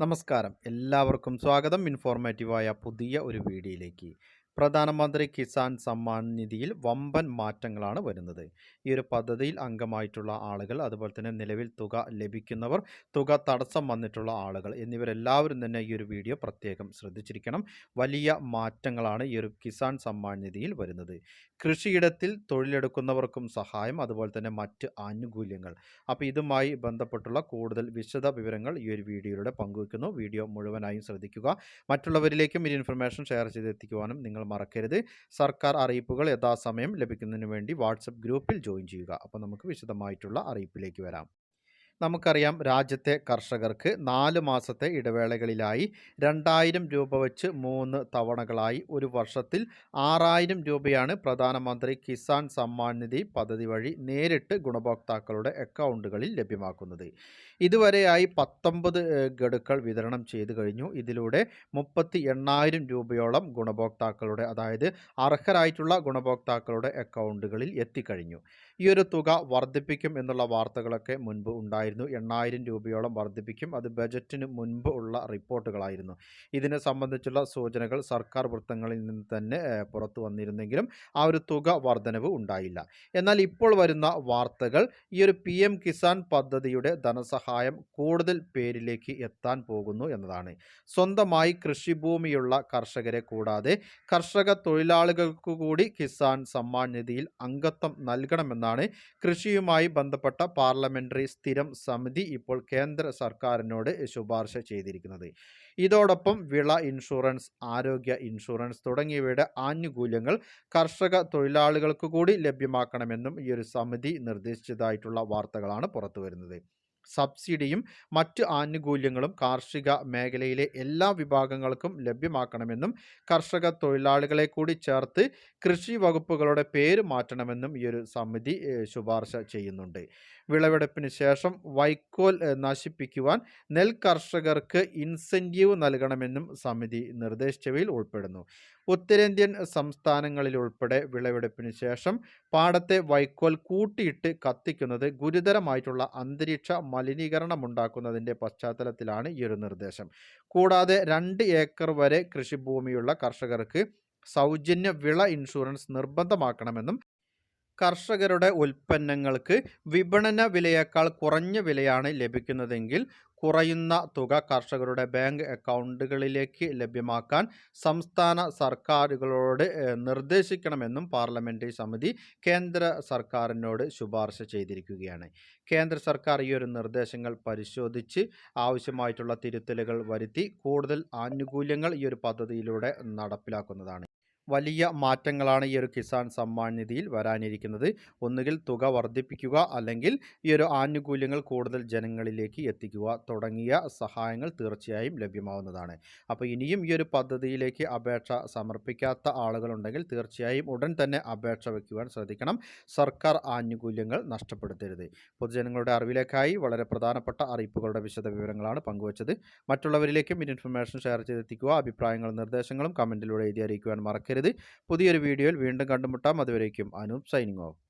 നമസ്കാരം. എല്ലാവർക്കും സ്വാഗതം. ഇൻഫോർമേറ്റീവായ പുതിയ ഒരു വീഡിയോയിലേക്ക്. പ്രധാനമന്ത്രി കിസാൻ സമ്മാൻ നിധിയിൽ വമ്പൻ മാറ്റങ്ങളാണ് വരുന്നത്. ഈ ഒരു പദ്ധതിയിൽ അംഗമായിട്ടുള്ള ആളുകൾ അതുപോലെ തന്നെ നിലവിൽ തുക ലഭിക്കുന്നവർ തുക തടസ്സം വന്നിട്ടുള്ള ആളുകൾ എന്നിവരെല്ലാവരും തന്നെ ഈ ഒരു വീഡിയോ പ്രത്യേകം ശ്രദ്ധിച്ചിരിക്കണം. വലിയ മാറ്റങ്ങളാണ് ഈ ഒരു കിസാൻ സമ്മാൻ നിധിയിൽ വരുന്നത്. കൃഷിയിടത്തിൽ തൊഴിലെടുക്കുന്നവർക്കും സഹായം അതുപോലെ തന്നെ മറ്റ് ആനുകൂല്യങ്ങൾ. അപ്പോൾ ഇതുമായി ബന്ധപ്പെട്ടുള്ള കൂടുതൽ വിശദ വിവരങ്ങൾ ഈ ഒരു വീഡിയോയിലൂടെ പങ്കുവയ്ക്കുന്നു. വീഡിയോ മുഴുവനായും ശ്രദ്ധിക്കുക. മറ്റുള്ളവരിലേക്കും ഈ ഇൻഫർമേഷൻ ഷെയർ ചെയ്തെത്തിക്കുവാനും നിങ്ങൾ മറക്കരുത്. സർക്കാർ അറിയിപ്പുകൾ യഥാസമയം ലഭിക്കുന്നതിന് വേണ്ടി വാട്സപ്പ് ഗ്രൂപ്പിൽ ജോയിൻ ചെയ്യുക. അപ്പോൾ നമുക്ക് വിശദമായിട്ടുള്ള അറിയിപ്പിലേക്ക് വരാം. നമുക്കറിയാം രാജ്യത്തെ കർഷകർക്ക് നാല് മാസത്തെ ഇടവേളകളിലായി രണ്ടായിരം രൂപ വെച്ച് മൂന്ന് തവണകളായി ഒരു വർഷത്തിൽ ആറായിരം രൂപയാണ് പ്രധാനമന്ത്രി കിസാൻ സമ്മാൻ നിധി പദ്ധതി വഴി നേരിട്ട് ഗുണഭോക്താക്കളുടെ അക്കൗണ്ടുകളിൽ ലഭ്യമാക്കുന്നത്. ഇതുവരെയായി പത്തൊമ്പത് ഗഡുക്കൾ വിതരണം ചെയ്തു കഴിഞ്ഞു. ഇതിലൂടെ മുപ്പത്തി എണ്ണായിരം രൂപയോളം ഗുണഭോക്താക്കളുടെ അതായത് അർഹരായിട്ടുള്ള ഗുണഭോക്താക്കളുടെ അക്കൗണ്ടുകളിൽ എത്തിക്കഴിഞ്ഞു. ഈ ഒരു തുക വർദ്ധിപ്പിക്കും എന്നുള്ള വാർത്തകളൊക്കെ മുൻപ് ഉണ്ടായിരുന്നു എണ്ണായിരം രൂപയോളം വർദ്ധിപ്പിക്കും. അത് ബജറ്റിന് മുൻപ് ഉള്ള റിപ്പോർട്ടുകളായിരുന്നു. ഇതിനെ സംബന്ധിച്ചുള്ള സൂചനകൾ സർക്കാർ വൃത്തങ്ങളിൽ നിന്ന് തന്നെ പുറത്തു വന്നിരുന്നെങ്കിലും ആ ഒരു തുക വർധനവ് ഉണ്ടായില്ല. എന്നാൽ ഇപ്പോൾ വരുന്ന വാർത്തകൾ ഈ ഒരു പി എം കിസാൻ പദ്ധതിയുടെ ധനസഹായം കൂടുതൽ പേരിലേക്ക് എത്താൻ പോകുന്നു എന്നതാണ്. സ്വന്തമായി കൃഷിഭൂമിയുള്ള കർഷകരെ കൂടാതെ കർഷക തൊഴിലാളികൾക്ക് കൂടി കിസാൻ സമ്മാൻ നിധിയിൽ അംഗത്വം നൽകണമെന്നാണ് കൃഷിയുമായി ബന്ധപ്പെട്ട പാർലമെന്ററി സ്ഥിരം സമിതി ഇപ്പോൾ കേന്ദ്ര സർക്കാരിനോട് ശുപാർശ ചെയ്തിരിക്കുന്നത്. ഇതോടൊപ്പം വിള ഇൻഷുറൻസ് ആരോഗ്യ ഇൻഷുറൻസ് തുടങ്ങിയവയുടെ ആനുകൂല്യങ്ങൾ കർഷക തൊഴിലാളികൾക്ക് കൂടി ലഭ്യമാക്കണമെന്നും ഈ ഒരു സമിതി നിർദ്ദേശിച്ചതായിട്ടുള്ള വാർത്തകളാണ് പുറത്തുവരുന്നത്. സബ്സിഡിയും മറ്റ് ആനുകൂല്യങ്ങളും കാർഷിക മേഖലയിലെ എല്ലാ വിഭാഗങ്ങൾക്കും ലഭ്യമാക്കണമെന്നും കർഷക തൊഴിലാളികളെ കൂടി ചേർത്ത് കൃഷി വകുപ്പുകളുടെ പേര് മാറ്റണമെന്നും ഈ ഒരു സമിതി ശുപാർശ ചെയ്യുന്നുണ്ട്. വിളവെടുപ്പിന് ശേഷം വൈക്കോൽ നശിപ്പിക്കുവാൻ നെൽ കർഷകർക്ക് ഇൻസെന്റീവ് നൽകണമെന്നും സമിതി നിർദ്ദേശിച്ചവയിൽ ഉൾപ്പെടുന്നു. ഉത്തരേന്ത്യൻ സംസ്ഥാനങ്ങളിലുൾപ്പെടെ വിളവെടുപ്പിന് ശേഷം പാടത്തെ വൈക്കോൽ കൂട്ടിയിട്ട് കത്തിക്കുന്നത് ഗുരുതരമായിട്ടുള്ള അന്തരീക്ഷ മലിനീകരണമുണ്ടാക്കുന്നതിന്റെ പശ്ചാത്തലത്തിലാണ് ഈ ഒരു നിർദ്ദേശം. കൂടാതെ രണ്ട് ഏക്കർ വരെ കൃഷിഭൂമിയുള്ള കർഷകർക്ക് സൗജന്യ വിള ഇൻഷുറൻസ് നിർബന്ധമാക്കണമെന്നും കർഷകരുടെ ഉൽപ്പന്നങ്ങൾക്ക് വിപണന വിലയേക്കാൾ കുറഞ്ഞ വിലയാണ് ലഭിക്കുന്നതെങ്കിൽ കുറയുന്ന തുക കർഷകരുടെ ബാങ്ക് അക്കൗണ്ടുകളിലേക്ക് ലഭ്യമാക്കാൻ സംസ്ഥാന സർക്കാരുകളോട് നിർദ്ദേശിക്കണമെന്നും പാർലമെന്ററി സമിതി കേന്ദ്ര സർക്കാരിനോട് ശുപാർശ ചെയ്തിരിക്കുകയാണ്. കേന്ദ്ര സർക്കാർ ഈ ഒരു നിർദ്ദേശങ്ങൾ പരിശോധിച്ച് ആവശ്യമായിട്ടുള്ള തിരുത്തലുകൾ വരുത്തി കൂടുതൽ ആനുകൂല്യങ്ങൾ ഈ ഒരു പദ്ധതിയിലൂടെ നടപ്പിലാക്കുന്നതാണ്. വലിയ മാറ്റങ്ങളാണ് ഈ ഒരു കിസാൻ സമ്മാൻ നിധിയിൽ വരാനിരിക്കുന്നത്. ഒന്നുകിൽ തുക വർദ്ധിപ്പിക്കുക അല്ലെങ്കിൽ ഈ ഒരു ആനുകൂല്യങ്ങൾ കൂടുതൽ ജനങ്ങളിലേക്ക് എത്തിക്കുക. തുടങ്ങിയ സഹായങ്ങൾ തീർച്ചയായും ലഭ്യമാവുന്നതാണ്. അപ്പോൾ ഇനിയും ഈ ഒരു പദ്ധതിയിലേക്ക് അപേക്ഷ സമർപ്പിക്കാത്ത ആളുകളുണ്ടെങ്കിൽ തീർച്ചയായും ഉടൻ തന്നെ അപേക്ഷ വയ്ക്കുവാൻ ശ്രദ്ധിക്കണം. സർക്കാർ ആനുകൂല്യങ്ങൾ നഷ്ടപ്പെടുത്തരുത്. പൊതുജനങ്ങളുടെ അറിവിലേക്കായി വളരെ പ്രധാനപ്പെട്ട അറിയിപ്പുകളുടെ വിശദ വിവരങ്ങളാണ് പങ്കുവച്ചത്. മറ്റുള്ളവരിലേക്കും ഇൻഫർമേഷൻ ഷെയർ ചെയ്തെത്തിക്കുക. അഭിപ്രായങ്ങളും നിർദ്ദേശങ്ങളും കമന്റിലൂടെ എഴുതി അറിയിക്കുവാൻ മറക്കരുത്. പുതിയൊരു വീഡിയോയിൽ വീണ്ടും കണ്ടുമുട്ടാം. അതുവരേക്കും അനൂപ് സൈനിങ് ഓഫ്.